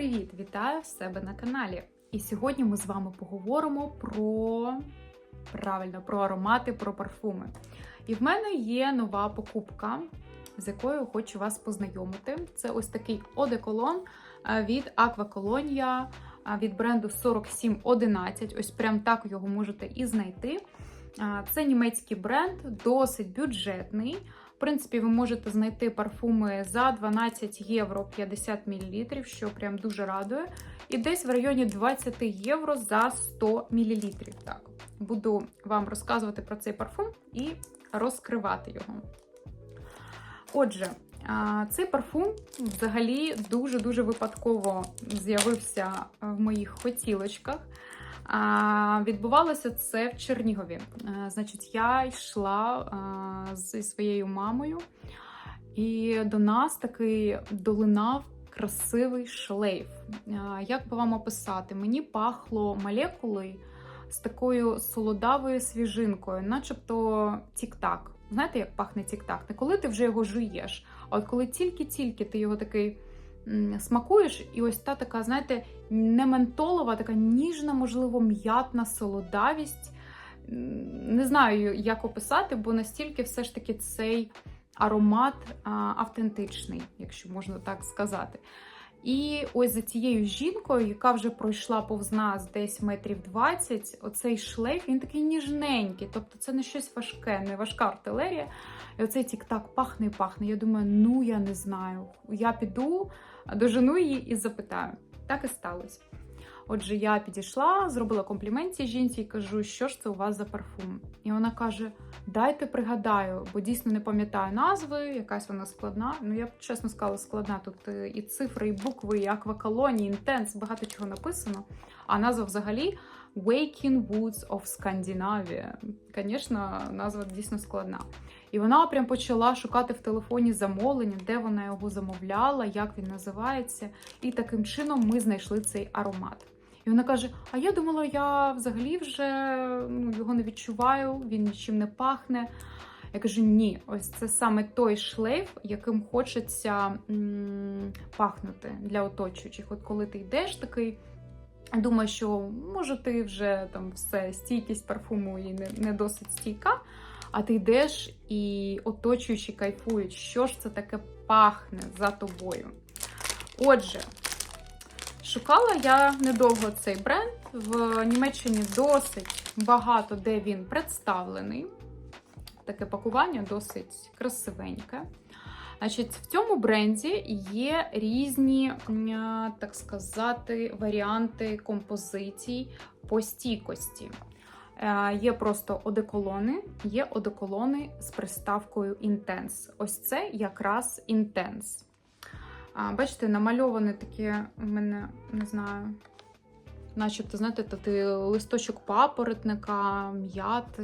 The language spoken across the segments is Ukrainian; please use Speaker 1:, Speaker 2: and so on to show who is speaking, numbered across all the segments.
Speaker 1: Привіт! Вітаю в себе на каналі. І сьогодні ми з вами поговоримо про правильно про аромати, про парфуми. І в мене є нова покупка, з якою хочу вас познайомити. Це ось такий одеколон е, від Акваколонія від бренду 4711. Ось прям так його можете і знайти. Це німецький бренд, досить бюджетний. Принципі, ви можете знайти парфуми за 12 євро 50 мл, що прям дуже радує. І десь в районі 20 євро за 100 мл. Так, буду вам розказувати про цей парфум і розкривати його. Отже, Цей парфум взагалі дуже-дуже випадково з'явився в моїх хотілочках. А, Відбувалося це в Чернігові. А, Значить, я йшла а, зі своєю мамою, і до нас такий долинав красивий шлейф. А, Як би вам описати? Мені пахло молекулою з такою солодавою свіжинкою, начебто тік-так. Знаєте, як пахне тік-так? Не коли ти вже його жуєш, а от коли тільки-тільки ти його такий смакуєш, і ось та така, знаєте, не ментолова, така ніжна, можливо, м'ятна солодавість. Не знаю, як описати, бо настільки все ж таки цей аромат автентичний, якщо можна так сказати. І ось за цією жінкою, яка вже пройшла повз нас десь метрів 20, оцей шлейф, він такий ніжненький. Тобто це не щось важке, не важка артилерія. І оцей тік-так пахне і пахне. Я думаю, ну я не знаю. Я піду, дожену її і запитаю. Так і сталося. Отже, я підійшла, зробила комплімент цій жінці і кажу, що ж це у вас за парфум. І вона каже: Дайте пригадаю, бо дійсно не пам'ятаю назви, якась вона складна. Ну, я б чесно сказала, складна. Тут і цифри, і букви, і акваколоні, інтенс, багато чого написано. А назва взагалі Waking Woods of Scandinavia. Звісно, назва дійсно складна. І вона прям почала шукати в телефоні замовлення, де вона його замовляла, як він називається. І таким чином ми знайшли цей аромат. І вона каже: А я думала, я взагалі вже ну, його не відчуваю, він нічим не пахне. Я кажу, ні, ось це саме той шлейф, яким хочеться м пахнути для оточуючих. От коли ти йдеш такий, думаєш, що може ти вже там все, стійкість парфуму і не, не досить стійка. А ти йдеш і оточуючі кайфують, що ж це таке пахне за тобою. Отже, шукала я недовго цей бренд. В Німеччині досить багато де він представлений. Таке пакування досить красивеньке. Значить, В цьому бренді є різні, так сказати, варіанти композицій по стійкості. Е, є просто одеколони, є одеколони з приставкою Intense. Ось це якраз Intense. Бачите, намальоване таке, у мене не знаю, начебто, знаєте, ти листочок папоротника, м'яти,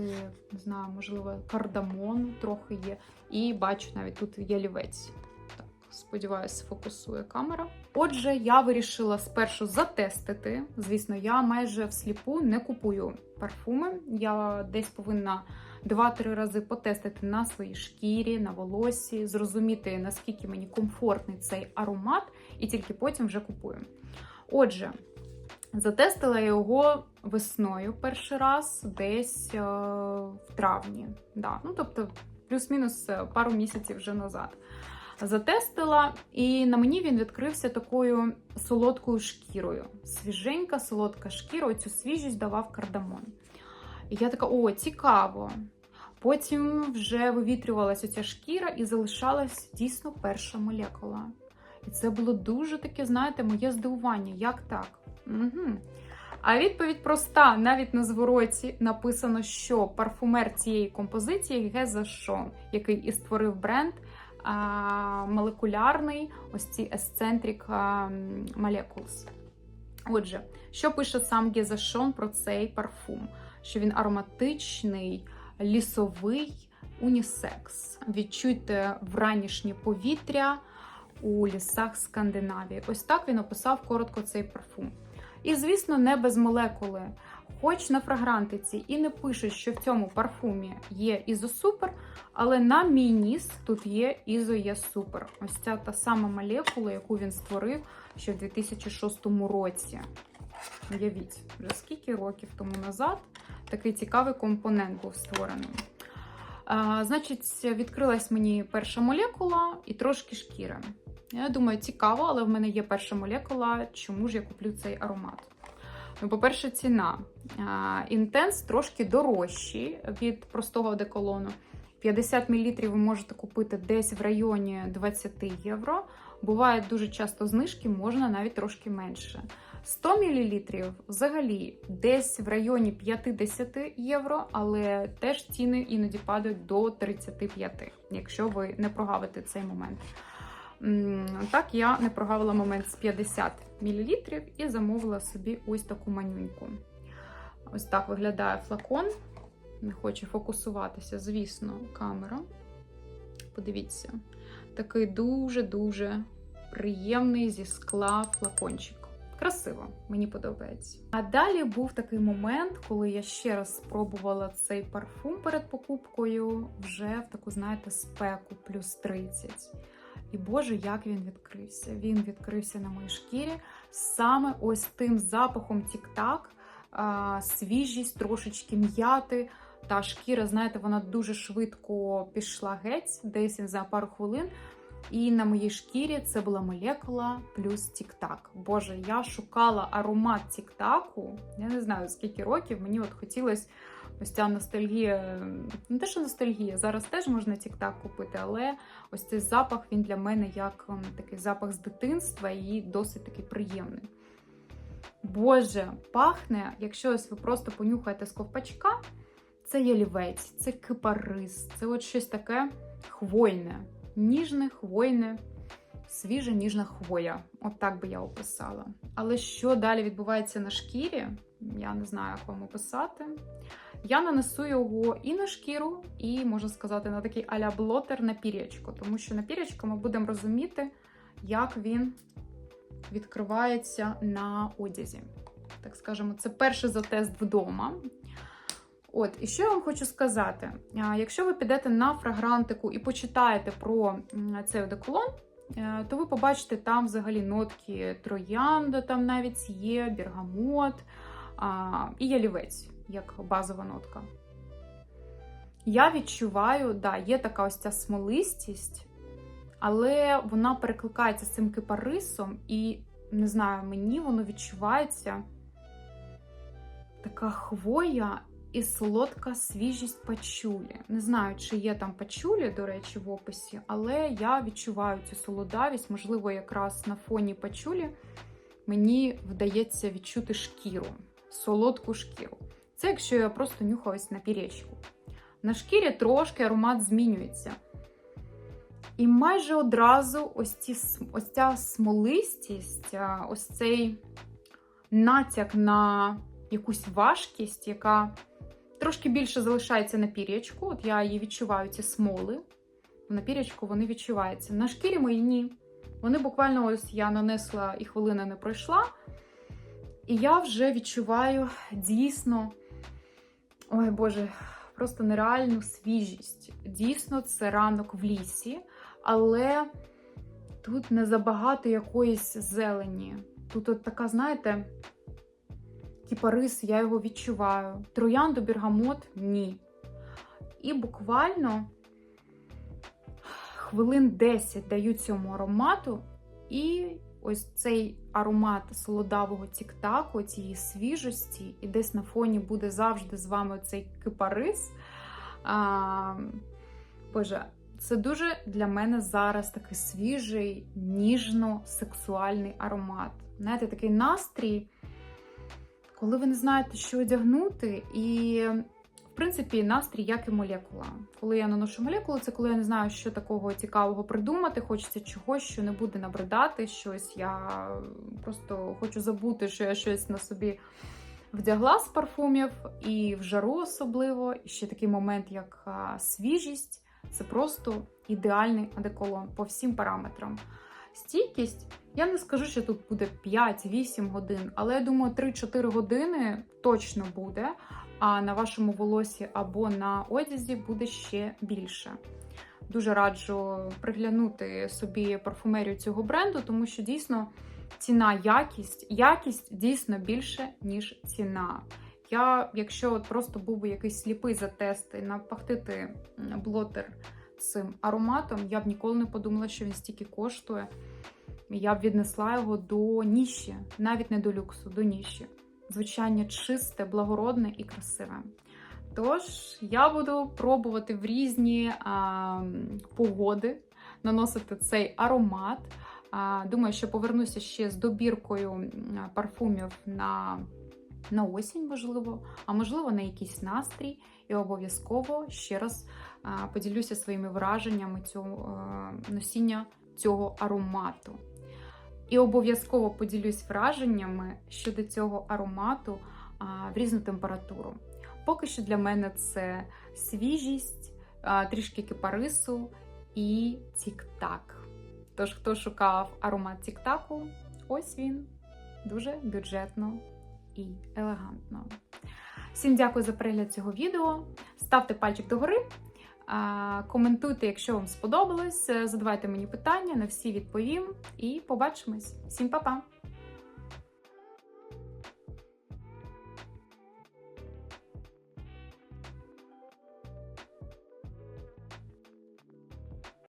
Speaker 1: не знаю, можливо, кардамон трохи є. І бачу, навіть тут є лівець. Так, сподіваюся, фокусує камера. Отже, я вирішила спершу затестити. Звісно, я майже всліпу не купую парфуми. Я десь повинна 2-3 рази потестити на своїй шкірі, на волосі, зрозуміти, наскільки мені комфортний цей аромат, і тільки потім вже купую. Отже, затестила його весною перший раз, десь е в травні. Да. Ну, тобто, плюс-мінус е, пару місяців вже назад затестила, і на мені він відкрився такою солодкою шкірою. Свіженька, солодка шкіра, оцю свіжість давав кардамон. І я така: о, цікаво. Потім вже вивітрювалася ця шкіра і залишалась дійсно перша молекула. І це було дуже таке, знаєте, моє здивування. Як так? Угу. А відповідь проста: навіть на звороті написано, що парфумер цієї композиції Геза Шон, який і створив бренд молекулярний, ось ці Eccentric Molecules. Отже, що пише сам Гезашон про цей парфум? Що він ароматичний, лісовий унісекс. Відчуйте вранішнє повітря у лісах Скандинавії. Ось так він описав коротко цей парфум. І, звісно, не без молекули. Хоч на фрагрантиці і не пишуть, що в цьому парфумі є ізосупер, але на мій ніс тут є ізоєсупер. Ось ця та сама молекула, яку він створив ще в 2006 році. Уявіть, вже скільки років тому назад такий цікавий компонент був створений. А, значить, відкрилась мені перша молекула і трошки шкіри. Я думаю, цікаво, але в мене є перша молекула. Чому ж я куплю цей аромат? Ну, по-перше, ціна. Інтенс трошки дорожчий від простого одеколону. 50 мл ви можете купити десь в районі 20 євро. Бувають дуже часто знижки, можна навіть трошки менше. 100 мл взагалі десь в районі 50 євро, але теж ціни іноді падають до 35, якщо ви не прогавите цей момент. Так, я не прогавила момент з 50 мл і замовила собі ось таку манюньку. Ось так виглядає флакон. Не хоче фокусуватися, звісно, камера. Подивіться, такий дуже-дуже приємний зі скла флакончик. Красиво, мені подобається. А далі був такий момент, коли я ще раз спробувала цей парфум перед покупкою, вже в таку, знаєте, спеку плюс 30. І Боже, як він відкрився. Він відкрився на моїй шкірі саме ось тим запахом тік-так, свіжість, трошечки м'яти. Та шкіра, знаєте, вона дуже швидко пішла геть, десь за пару хвилин. І на моїй шкірі це була молекула плюс тік-так. Боже, я шукала аромат тік-таку. Я не знаю скільки років. Мені от хотілося ось ця ностальгія. Не те, що ностальгія, зараз теж можна тік-так купити, але ось цей запах він для мене як такий запах з дитинства і досить такий приємний. Боже, пахне, якщо ось ви просто понюхаєте з ковпачка, це ялівець, це кипарис, це от щось таке хвойне, ніжне, хвойне, свіжа ніжна хвоя. От так би я описала. Але що далі відбувається на шкірі, я не знаю, як вам описати. Я нанесу його і на шкіру, і, можна сказати, на такий а-ля блотер на пірячку, тому що на пірячку ми будемо розуміти, як він відкривається на одязі. Так скажемо, це перший затест вдома. От, і що я вам хочу сказати: якщо ви підете на фрагрантику і почитаєте про цей одеколон, е, то ви побачите там взагалі нотки троянда, там навіть є, бергамот і ялівець, як базова нотка. Я відчуваю, да, є така ось ця смолистість, але вона перекликається з цим кипарисом, і не знаю, мені воно відчувається така хвоя і солодка свіжість пачулі. Не знаю, чи є там пачулі, до речі, в описі, але я відчуваю цю солодавість, можливо, якраз на фоні пачулі мені вдається відчути шкіру, солодку шкіру. Це якщо я просто нюхаюсь на пірєчку. На шкірі трошки аромат змінюється. І майже одразу ось, ці, ось ця смолистість, ось цей натяк на якусь важкість, яка трошки більше залишається на пір'ячку. От я її відчуваю, ці смоли. На пір'ячку вони відчуваються. На шкірі мої ні. Вони буквально ось я нанесла і хвилина не пройшла. І я вже відчуваю дійсно, ой Боже, просто нереальну свіжість. Дійсно, це ранок в лісі, але тут не забагато якоїсь зелені. Тут от така, знаєте, кіпарис, я його відчуваю. Троянду, бергамот ні. І буквально хвилин 10 даю цьому аромату, і ось цей аромат солодавого тік-таку, цієї свіжості, і десь на фоні буде завжди з вами цей кипарис. А, Боже, це дуже для мене зараз такий свіжий, ніжно-сексуальний аромат. Знаєте, такий настрій, коли ви не знаєте, що одягнути, і, принципі, настрій, як і молекула. Коли я наношу молекулу, це коли я не знаю, що такого цікавого придумати, хочеться чогось, що не буде набридати щось. Я просто хочу забути, що я щось на собі вдягла з парфумів, і в жару особливо. І ще такий момент, як свіжість. Це просто ідеальний одеколон по всім параметрам. Стійкість, я не скажу, що тут буде 5-8 годин, але я думаю, 3-4 години точно буде. А на вашому волосі або на одязі буде ще більше. Дуже раджу приглянути собі парфумерію цього бренду, тому що дійсно ціна, якість. Якість дійсно більше, ніж ціна. Я, якщо от просто був би якийсь сліпий за тести, напахтити блотер цим ароматом, я б ніколи не подумала, що він стільки коштує. Я б віднесла його до ніші, навіть не до люксу, до ніші. Звучання чисте, благородне і красиве. Тож, я буду пробувати в різні а, погоди наносити цей аромат. А, думаю, що повернуся ще з добіркою парфумів на, на осінь, можливо, а можливо, на якийсь настрій. І обов'язково ще раз а, поділюся своїми враженнями цього а, носіння цього аромату. І обов'язково поділюсь враженнями щодо цього аромату в різну температуру. Поки що для мене це свіжість, трішки кипарису і тік-так. Тож, хто шукав аромат тік-таку, ось він дуже бюджетно і елегантно. Всім дякую за перегляд цього відео. Ставте пальчик догори, коментуйте, якщо вам сподобалось. Задавайте мені питання, на всі відповім. І побачимось. Всім па-па!